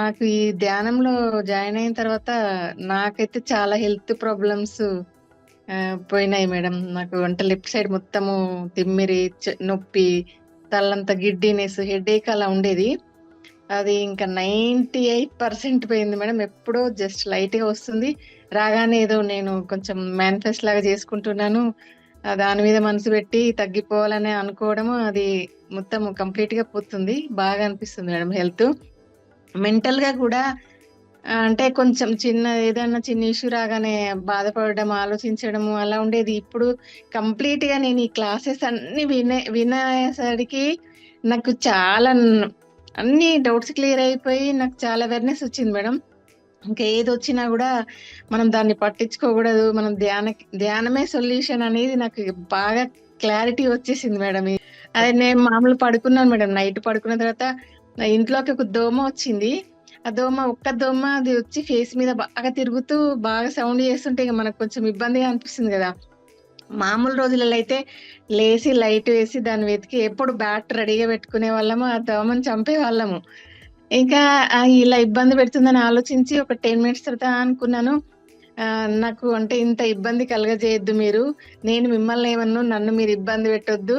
నాకు ఈ ధ్యానంలో జాయిన్ అయిన తర్వాత నాకైతే చాలా హెల్త్ ప్రాబ్లమ్స్ పోయినాయి మేడం. నాకు అంటే లెఫ్ట్ సైడ్ మొత్తము తిమ్మిరి, చ నొప్పి, తలంతా గిడ్డీనెస్, హెడేక్ అలా ఉండేది. అది ఇంకా 98% పోయింది మేడం. ఎప్పుడో జస్ట్ లైట్‌గా వస్తుంది. రాగానే ఏదో నేను కొంచెం మేనిఫెస్ట్ లాగా చేసుకుంటున్నాను. దాని మీద మనసు పెట్టి తగ్గిపోవాలని అనుకోవడము అది మొత్తం కంప్లీట్‌గా పోతుంది. బాగా అనిపిస్తుంది మేడం హెల్త్. మెంటల్‌గా కూడా అంటే కొంచెం చిన్న ఏదైనా చిన్న ఇష్యూ రాగానే బాధపడడం, ఆలోచించడము అలా ఉండేది. ఇప్పుడు కంప్లీట్‌గా నేను ఈ క్లాసెస్ అన్నీ వినే వినేసరికి నాకు చాలా అన్ని డౌట్స్ క్లియర్ అయిపోయి నాకు చాలా అవేర్‌నెస్ వచ్చింది మేడం. ఇంకా ఏది వచ్చినా కూడా మనం దాన్ని పట్టించుకోకూడదు. మనం ధ్యాన ధ్యానమే సొల్యూషన్ అనేది నాకు బాగా క్లారిటీ వచ్చేసింది మేడం. అదే నేను మామూలు పడుకున్నాను మేడం. నైట్ పడుకున్న తర్వాత నా ఇంట్లోకి ఒక దోమ వచ్చింది. ఆ దోమ ఒక్క దోమ అది వచ్చి ఫేస్ మీద బాగా తిరుగుతూ బాగా సౌండ్ చేస్తుంటే ఇక మనకు కొంచెం ఇబ్బందిగా అనిపిస్తుంది కదా మామూలు రోజులలో అయితే లేసి లైట్ వేసి దాన్ని వెతికి ఎప్పుడు బ్యాట్ రెడీగా పెట్టుకునే వాళ్ళము ఆ దోమని చంపేవాళ్ళము. ఇంకా ఇలా ఇబ్బంది పెడుతుందని ఆలోచించి ఒక 10 మినిట్స్ తర్వాత అనుకున్నాను. నాకు అంటే ఇంత ఇబ్బంది కలగజేయొద్దు మీరు. నేను మిమ్మల్ని ఏమన్నా నన్ను మీరు ఇబ్బంది పెట్టొద్దు.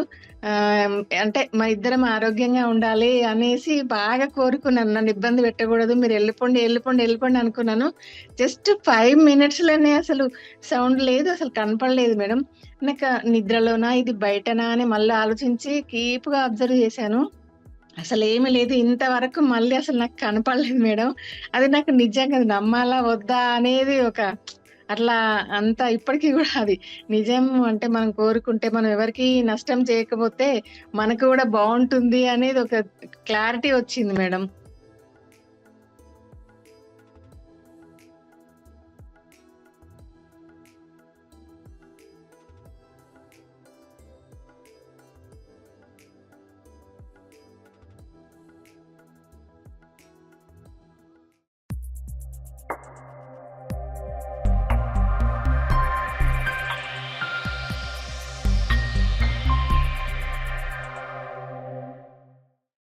అంటే మా ఇద్దరం ఆరోగ్యంగా ఉండాలి అనేసి బాగా కోరుకున్నాను. నన్ను ఇబ్బంది పెట్టకూడదు. మీరు వెళ్ళిపోండి వెళ్ళిపోండి వెళ్ళిపోండి అనుకున్నాను. జస్ట్ ఫైవ్ మినిట్స్‌లోనే అసలు సౌండ్ లేదు. అసలు కనపడలేదు మేడం. నాకు నిద్రలోనా ఇది బయటనా అని మళ్ళీ ఆలోచించి కీప్‌గా అబ్జర్వ్ చేశాను. అసలేమి లేదు. ఇంతవరకు మళ్ళీ అసలు నాకు కనపడలేదు మేడం. అది నాకు నిజంగా నమ్మాలా? వద్దా? అనేది ఒక అట్లా అంత ఇప్పటికీ కూడా అది నిజం అంటే మనం కోరుకుంటే మనం ఎవరికీ నష్టం చేయకపోతే మనకు కూడా బాగుంటుంది అనేది ఒక క్లారిటీ వచ్చింది మేడం.